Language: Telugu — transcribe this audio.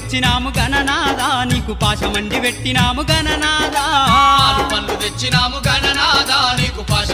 తెచ్చినాము గణనాదా నీకు పాశమండి పెట్టినాము గణనాదా పాలు పళ్ళు తెచ్చినాము గణనాదా నీకు పాశ